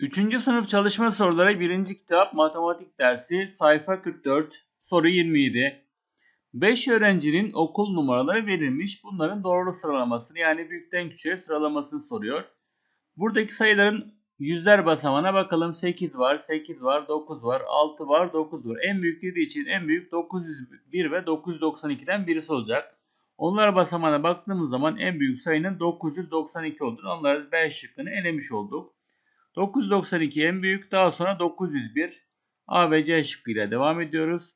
Üçüncü sınıf çalışma soruları birinci kitap matematik dersi sayfa 44 soru 27. 5 öğrencinin okul numaraları verilmiş. Bunların doğru sıralamasını yani büyükten küçüğe sıralamasını soruyor. Buradaki sayıların yüzler basamağına bakalım. 8 var, 8 var, 9 var, 6 var, 9 var. En büyük dediği için en büyük 901 ve 992'den birisi olacak. Onlar basamağına baktığımız zaman en büyük sayının 992 olduğunu onları B şıkkını elemiş olduk. 992 en büyük. Daha sonra 901 A ve C şıkkıyla devam ediyoruz.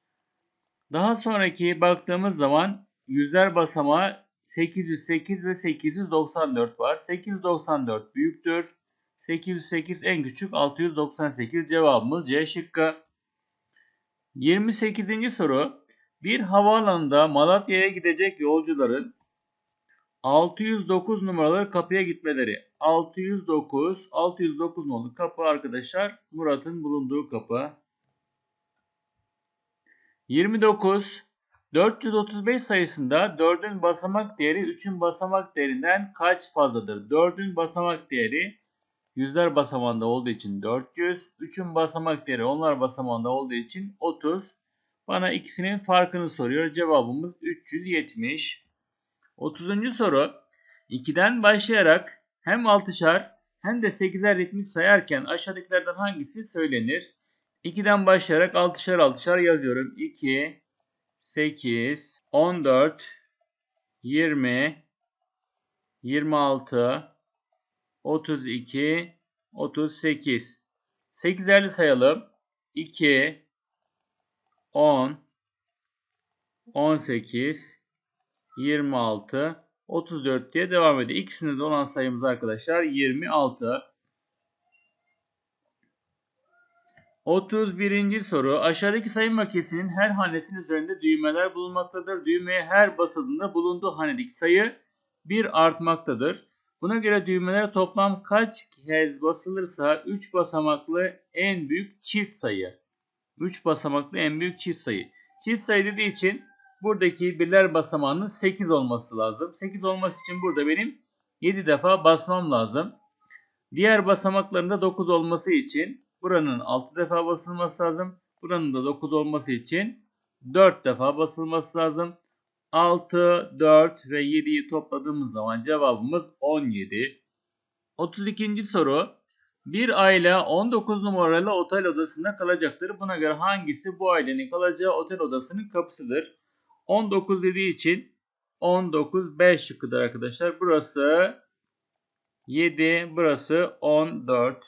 Daha sonraki baktığımız zaman yüzler basamağı 808 ve 894 var. 894 büyüktür. 808 en küçük 698 cevabımız C şıkkı. 28. soru. Bir havaalanında Malatya'ya gidecek yolcuların 609 numaralı kapıya gitmeleri. 609, 609 nolu kapı arkadaşlar Murat'ın bulunduğu kapı. 29. 435 sayısında 4'ün basamak değeri 3'ün basamak değerinden kaç fazladır? 4'ün basamak değeri yüzler basamağında olduğu için 400. 3'ün basamak değeri onlar basamağında olduğu için 30. Bana ikisinin farkını soruyor. Cevabımız 370. 30. soru. 2'den başlayarak hem 6'şar hem de 8'er ritmik sayarken aşağıdakilerden hangisi söylenir? 2'den başlayarak 6'şar 6'şar yazıyorum. 2, 8, 14, 20, 26, 32, 38. 8'erli sayalım. 2, 10, 18, 26, 34 diye devam ediyor. İkisinde de olan sayımız arkadaşlar 26. 31. soru. Aşağıdaki sayım makinesinin her hanesinin üzerinde düğmeler bulunmaktadır. Düğmeye her basıldığında bulunduğu hanedeki sayı 1 artmaktadır. Buna göre düğmeler toplam kaç kez basılırsa 3 basamaklı en büyük çift sayı. 3 basamaklı en büyük çift sayı. Çift sayı dediği için buradaki birler basamağının 8 olması lazım. 8 olması için burada benim 7 defa basmam lazım. Diğer basamaklarında 9 olması için buranın 6 defa basılması lazım. Buranın da 9 olması için 4 defa basılması lazım. 6, 4 ve 7'yi topladığımız zaman cevabımız 17. 32. soru. Bir aile 19 numaralı otel odasında kalacaktır. Buna göre hangisi bu ailenin kalacağı otel odasının kapısıdır? 19 dediği için 19 B şıkkıdır arkadaşlar. Burası 7, burası 14.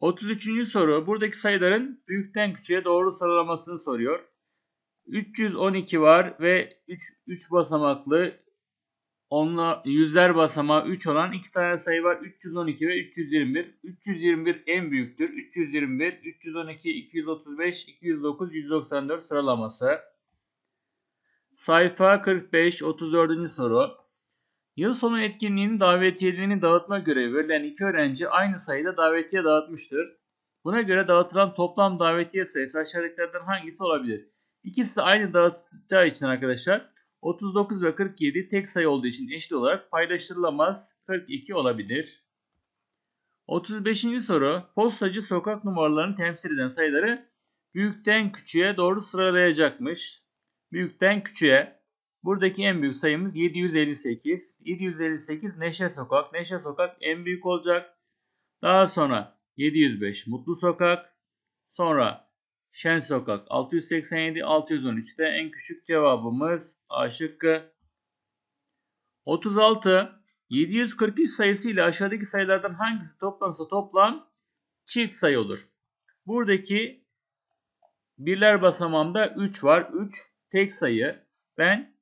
33. soru. Buradaki sayıların büyükten küçüğe doğru sıralamasını soruyor. 312 var ve 3, 3 basamaklı onla yüzler basamağı 3 olan iki tane sayı var. 312 ve 321. 321 en büyüktür. 321, 312, 235, 209, 194 sıralaması. Sayfa 45, 34. soru. Yıl sonu etkinliğinin davetiyelerini dağıtma görevi verilen iki öğrenci aynı sayıda davetiye dağıtmıştır. Buna göre dağıtılan toplam davetiye sayısı aşağıdakilerden hangisi olabilir? İkisi aynı dağıtacağı için arkadaşlar 39 ve 47 tek sayı olduğu için eşit olarak paylaştırılamaz 42 olabilir. 35. soru postacı sokak numaralarını temsil eden sayıları büyükten küçüğe doğru sıralayacakmış. Büyükten küçüğe. Buradaki en büyük sayımız 758. 758 Neşe Sokak. Neşe Sokak en büyük olacak. Daha sonra 705 Mutlu Sokak. Sonra Şen Sokak 687, 613 de en küçük cevabımız A şıkkı. 36. 743 sayısı ile aşağıdaki sayılardan hangisi toplansa toplam çift sayı olur. Buradaki birler basamağımda 3 var. 3 tek sayı. Ben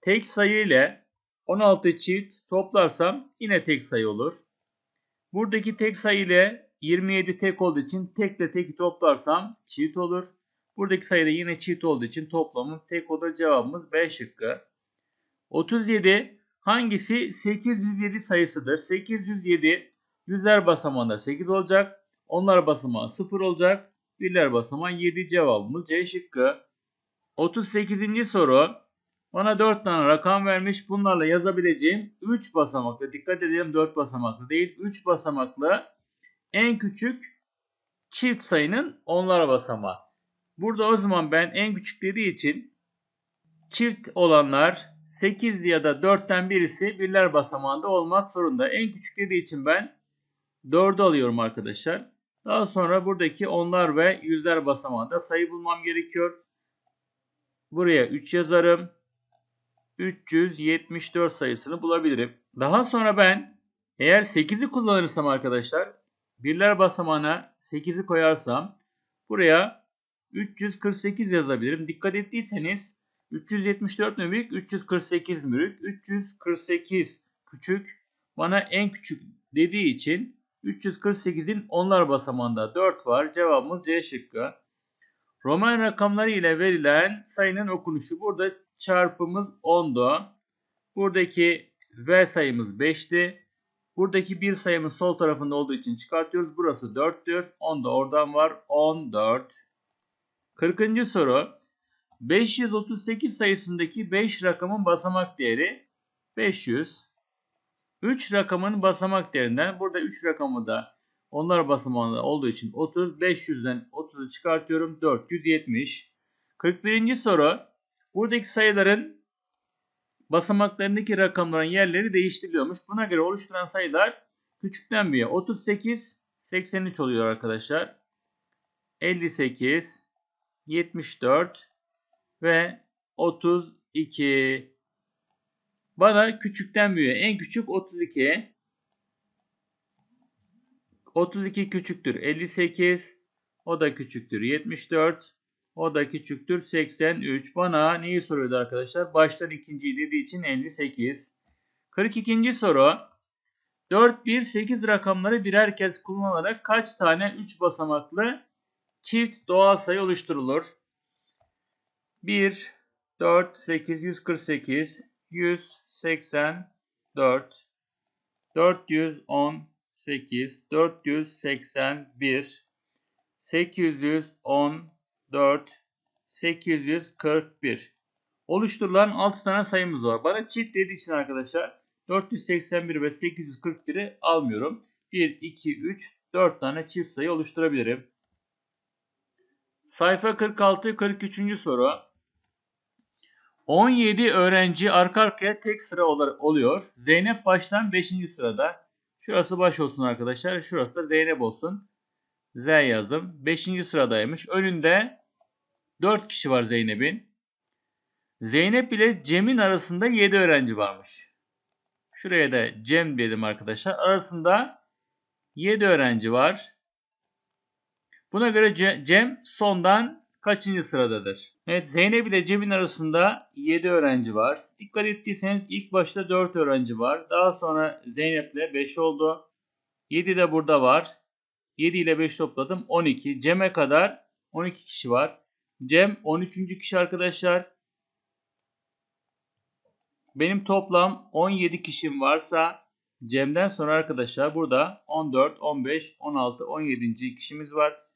tek sayı ile 16 çift toplarsam yine tek sayı olur. Buradaki tek sayı ile 27 tek olduğu için tekle teki toplarsam çift olur. Buradaki sayıda yine çift olduğu için toplamı tek olur. Cevabımız B şıkkı. 37 hangisi 807 sayısıdır? 807 yüzler basamağında 8 olacak. Onlar basamağı 0 olacak. Birler basamağı 7 cevabımız C şıkkı. 38. soru. Bana 4 tane rakam vermiş. Bunlarla yazabileceğim 3 basamaklı. Dikkat edelim 4 basamaklı değil. 3 basamaklı en küçük çift sayının onlar basamağı. Burada o zaman ben en küçük dediği için çift olanlar 8 ya da 4'ten birisi birler basamağında olmak zorunda. En küçük dediği için ben 4'ü alıyorum arkadaşlar. Daha sonra buradaki onlar ve yüzler basamağında sayı bulmam gerekiyor. Buraya 3 yazarım. 374 sayısını bulabilirim. Daha sonra ben eğer 8'i kullanırsam arkadaşlar birler basamağına 8'i koyarsam buraya 348 yazabilirim. Dikkat ettiyseniz 374 mü büyük 348 mi büyük 348 küçük bana en küçük dediği için 348'in onlar basamağında 4 var. Cevabımız C şıkkı. Roman rakamları ile verilen sayının okunuşu. Burada çarpımız 10'du. Buradaki V sayımız 5'ti. Buradaki bir sayımız sol tarafında olduğu için çıkartıyoruz. Burası 4'tür. 10 da oradan var. 14. 40. soru. 538 sayısındaki 5 rakamın basamak değeri 500. 3 rakamın basamak değerinden burada 3 rakamı da onlar basamağında olduğu için 30. 500'den 30'u çıkartıyorum. 470. 41. soru. Buradaki sayıların basamaklarındaki rakamların yerleri değiştiriliyormuş. Buna göre oluşturan sayılar küçükten büyüğe 38, 83 oluyor arkadaşlar. 58, 74 ve 32. Bana küçükten büyüğe en küçük 32. 32 küçüktür 58. O da küçüktür 74. O da küçüktür 83. Bana neyi soruyordu arkadaşlar? Baştan ikinciyi dediği için 58. 42. soru. 4, 1, 8 rakamları birer kez kullanılarak kaç tane 3 basamaklı çift doğal sayı oluşturulur? 1, 4, 8, 148, 184, 418, 481, 814, 841. Oluşturulan 6 tane sayımız var. Bana çift dediği için arkadaşlar 481 ve 841'i almıyorum. 1, 2, 3, 4 tane çift sayı oluşturabilirim. Sayfa 46, 43. soru. 17 öğrenci arka arkaya tek sıra oluyor. Zeynep baştan 5. sırada. Şurası baş olsun arkadaşlar. Şurası da Zeynep olsun. Z yazdım. 5. sıradaymış. Önünde 4 kişi var Zeynep'in. Zeynep ile Cem'in arasında 7 öğrenci varmış. Şuraya da Cem dedim arkadaşlar. Arasında 7 öğrenci var. Buna göre Cem sondan kaçıncı sıradadır? Evet Zeynep ile Cem'in arasında 7 öğrenci var. Dikkat ettiyseniz ilk başta 4 öğrenci var. Daha sonra Zeynep ile 5 oldu. 7 de burada var. 7 ile 5 topladım 12. Cem'e kadar 12 kişi var. Cem 13. kişi arkadaşlar. Benim toplam 17 kişim varsa Cem'den sonra arkadaşlar burada 14, 15, 16, 17. kişimiz var.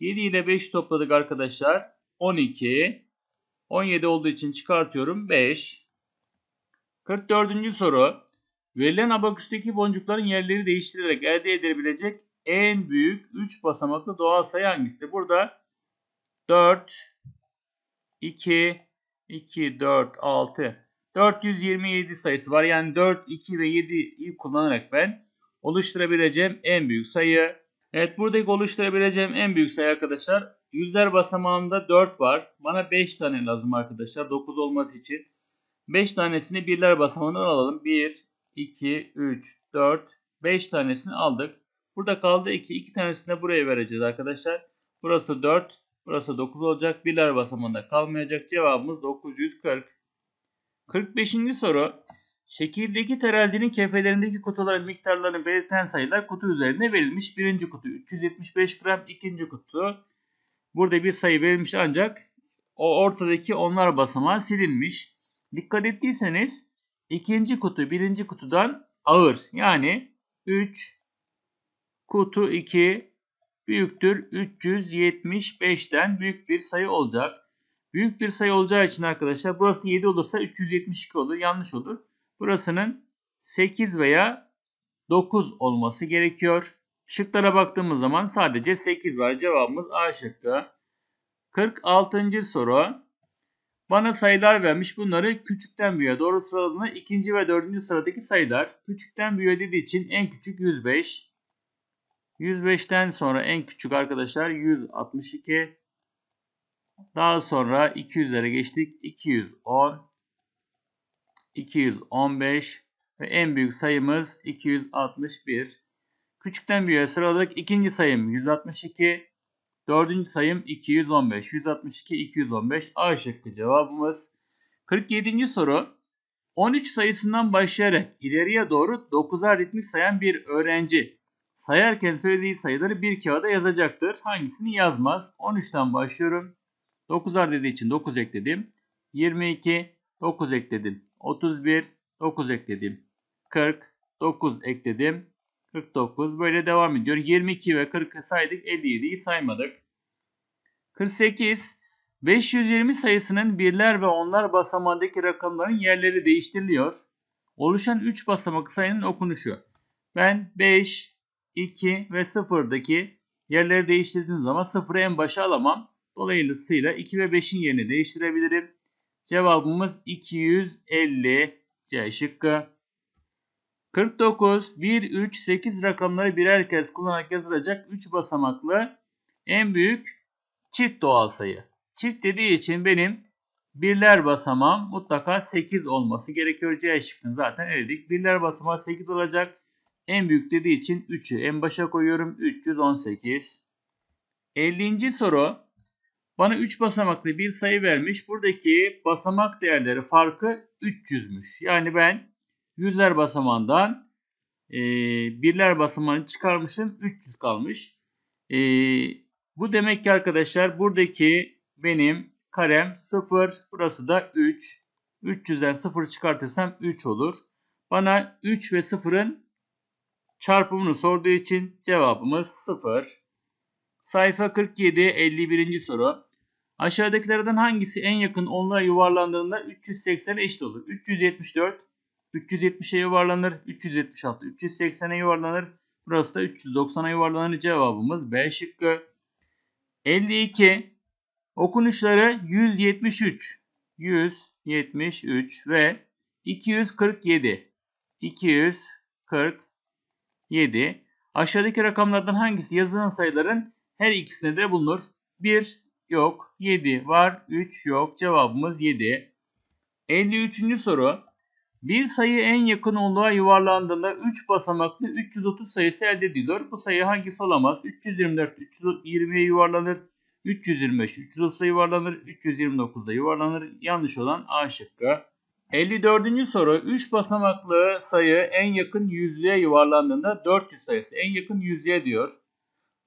7 ile 5 topladık arkadaşlar. 12. 17 olduğu için çıkartıyorum 5. 44. soru. Verilen abaküsteki boncukların yerleri değiştirerek elde edilebilecek en büyük 3 basamaklı doğal sayı hangisidir? Burada 4, 2, 2, 4, 6, 427 sayısı var. Yani 4, 2 ve 7'yi kullanarak ben oluşturabileceğim en büyük sayı. Evet buradaki oluşturabileceğim en büyük sayı arkadaşlar. Yüzler basamağında 4 var. Bana 5 tane lazım arkadaşlar 9 olması için. 5 tanesini birler basamağından alalım. 1, 2, 3, 4, 5 tanesini aldık. Burada kaldı 2. 2 tanesini de buraya vereceğiz arkadaşlar. Burası 4. Burası 9 olacak. Birler basamağında kalmayacak. Cevabımız 940. 45. soru. Şekildeki terazinin kefelerindeki kutuların miktarlarını belirten sayılar kutu üzerinde verilmiş. Birinci kutu 375 gram. ikinci kutu burada bir sayı verilmiş ancak o ortadaki onlar basamağı silinmiş. Dikkat ettiyseniz ikinci kutu birinci kutudan ağır. Yani 3 kutu 2 büyüktür 375'ten büyük bir sayı olacak. Büyük bir sayı olacağı için arkadaşlar burası 7 olursa 372 olur. Yanlış olur. Burasının 8 veya 9 olması gerekiyor. Şıklara baktığımız zaman sadece 8 var. Cevabımız A şıkkı. 46. soru. Bana sayılar vermiş. Bunları küçükten büyüğe doğru sıraladığında ikinci ve dördüncü sıradaki sayılar. Küçükten büyüğe dediği için en küçük 105. 105'ten sonra en küçük arkadaşlar 162. Daha sonra 200'lere geçtik. 210. 215 ve en büyük sayımız 261. Küçükten büyüğe sıraladık. İkinci sayım 162. Dördüncü sayım 215. 162, 215. A şıkkı cevabımız. 47. soru. 13 sayısından başlayarak ileriye doğru 9'a ritmik sayan bir öğrenci sayarken söylediği sayıları bir kağıda yazacaktır. Hangisini yazmaz? 13'ten başlıyorum. 9'ar dediği için 9 ekledim. 22, 9 ekledim. 31, 9 ekledim. 40, 9 ekledim. 49 böyle devam ediyor. 22 ve 40'ı saydık. 57'yi saymadık. 48 520 sayısının birler ve onlar basamağındaki rakamların yerleri değiştiriliyor. Oluşan 3 basamak sayının okunuşu. Ben 5, 2 ve 0'daki yerleri değiştirdiğim zaman 0'ı en başa alamam. Dolayısıyla 2 ve 5'in yerini değiştirebilirim. Cevabımız 250 C şıkkı. 49, 1, 3, 8 rakamları birer kez kullanarak yazılacak 3 basamaklı en büyük çift doğal sayı. Çift dediği için benim birler basamağım mutlaka 8 olması gerekiyor. C şıkkını zaten eledik. Birler basamağı 8 olacak. En büyük dediği için 3'ü en başa koyuyorum. 318. 50. soru. Bana 3 basamaklı bir sayı vermiş. Buradaki basamak değerleri farkı 300'müş. Yani ben yüzler basamağından e, birler basamağını çıkarmışım. 300 kalmış. E, bu demek ki arkadaşlar buradaki benim karem 0. Burası da 3. 300'den 0 çıkartırsam 3 olur. Bana 3 ve 0'ın çarpımını sorduğu için cevabımız 0. Sayfa 47 51. soru. Aşağıdakilerden hangisi en yakın onluğa yuvarlandığında 380 eşit olur? 374 370'e yuvarlanır. 376 380'e yuvarlanır. Burası da 390'a yuvarlanır. Cevabımız B şıkkı. 52 okunuşları 173 173 ve 247 247 aşağıdaki rakamlardan hangisi yazılan sayıların her ikisinde de bulunur? 1 yok, 7 var, 3 yok. Cevabımız 7. 53. soru. Bir sayı en yakın onluğa yuvarlandığında 3 basamaklı 330 sayısı elde ediliyor. Bu sayı hangisi olamaz? 324 320'ye yuvarlanır. 325 330'a yuvarlanır. 329'da yuvarlanır. Yanlış olan A şıkkı. 54. soru 3 basamaklı sayı en yakın yüzlüğe yuvarlandığında 400 sayısı en yakın yüzlüğe diyor.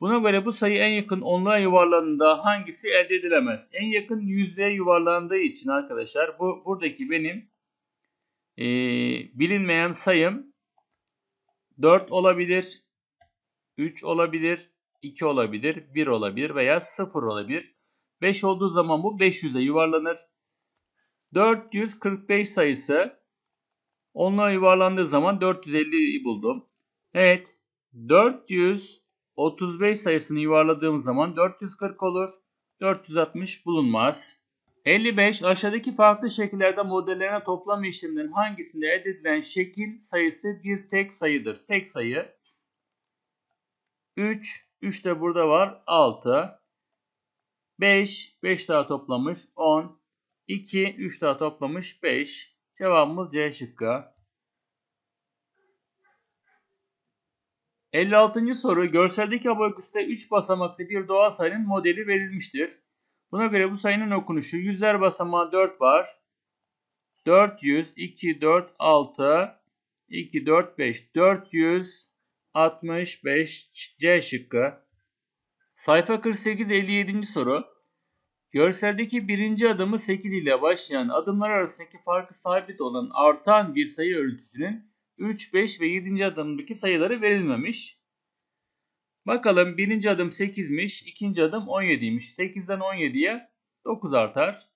Buna göre bu sayı en yakın onluğa yuvarlandığında hangisi elde edilemez? En yakın yüzlüğe yuvarlandığı için arkadaşlar bu buradaki benim e, bilinmeyen sayım 4 olabilir, 3 olabilir, 2 olabilir, 1 olabilir veya 0 olabilir. 5 olduğu zaman bu 500'e yuvarlanır. 445 sayısı onluğa yuvarlandığı zaman 450'yi buldum. Evet 435 sayısını yuvarladığım zaman 440 olur. 460 bulunmaz. 55 aşağıdaki farklı şekillerde modellerine toplam işleminin hangisinde elde edilen şekil sayısı bir tek sayıdır. Tek sayı 3, 3 de burada var 6, 5, 5 daha toplamış 10, 2, 3 daha toplamış 5. Cevabımız C şıkkı. 56. soru görseldeki abaküste 3 basamaklı bir doğal sayının modeli verilmiştir. Buna göre bu sayının okunuşu yüzler basamağı 4 var. 400, 2, 4, 6, 2, 4, 5, 465 C şıkkı. Sayfa 48, 57. soru. Görseldeki birinci adımı 8 ile başlayan adımlar arasındaki farkı sabit olan artan bir sayı örüntüsünün 3, 5 ve 7. adımdaki sayıları verilmemiş. Bakalım birinci adım 8'miş, ikinci adım 17'ymiş. 8'den 17'ye 9 artar.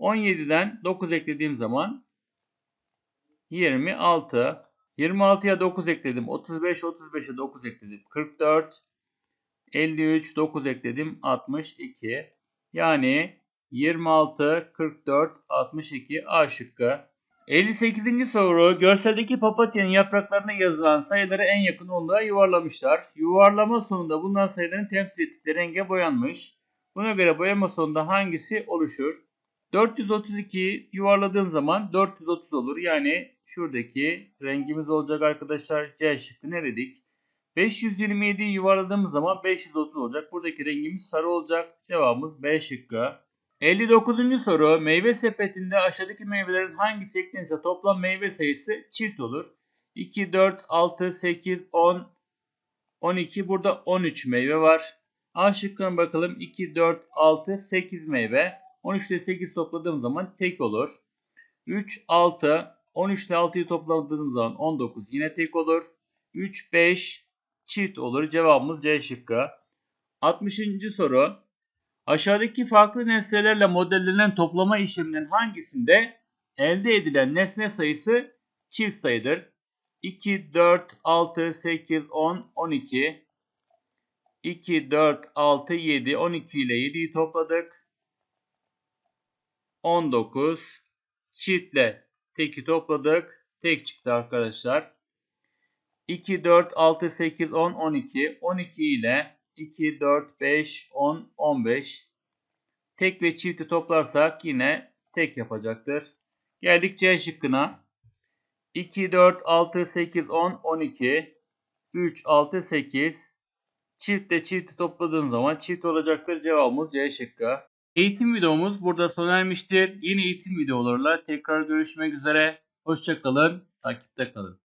17'den 9 eklediğim zaman 26. 26'ya 9 ekledim. 35, 35'e 9 ekledim. 44, 53, 9 ekledim. 62. Yani 26, 44, 62 A şıkkı. 58. soru. Görseldeki papatyanın yapraklarına yazılan sayıları en yakın onluğa yuvarlamışlar. Yuvarlama sonunda bulunan sayıların temsil ettikleri renge boyanmış. Buna göre boyama sonunda hangisi oluşur? 432'yi yuvarladığım zaman 430 olur. Yani şuradaki rengimiz olacak arkadaşlar. C şıkkı ne dedik? 527'yi yuvarladığımız zaman 530 olacak. Buradaki rengimiz sarı olacak. Cevabımız B şıkkı. 59. soru. Meyve sepetinde aşağıdaki meyvelerin hangisi eklenirse toplam meyve sayısı çift olur. 2, 4, 6, 8, 10, 12. Burada 13 meyve var. A şıkkına bakalım. 2, 4, 6, 8 meyve. 13 ile 8 topladığım zaman tek olur. 3, 6, 13 ile 6'yı topladığım zaman 19 yine tek olur. 3, 5 çift olur. Cevabımız C şıkkı. 60. soru. Aşağıdaki farklı nesnelerle modellenen toplama işleminin hangisinde elde edilen nesne sayısı çift sayıdır? 2, 4, 6, 8, 10, 12. 2, 4, 6, 7. 12 ile 7'yi topladık. 19. Çiftle teki topladık. Tek çıktı arkadaşlar. 2, 4, 6, 8, 10, 12. 12 ile 2, 4, 5, 10, 15. Tek ve çifti toplarsak yine tek yapacaktır. Geldik C şıkkına. 2, 4, 6, 8, 10, 12. 3, 6, 8. Çiftle çifti topladığın zaman çift olacaktır. Cevabımız C şıkkı. Eğitim videomuz burada sona ermiştir. Yeni eğitim videolarıyla tekrar görüşmek üzere. Hoşçakalın. Takipte kalın.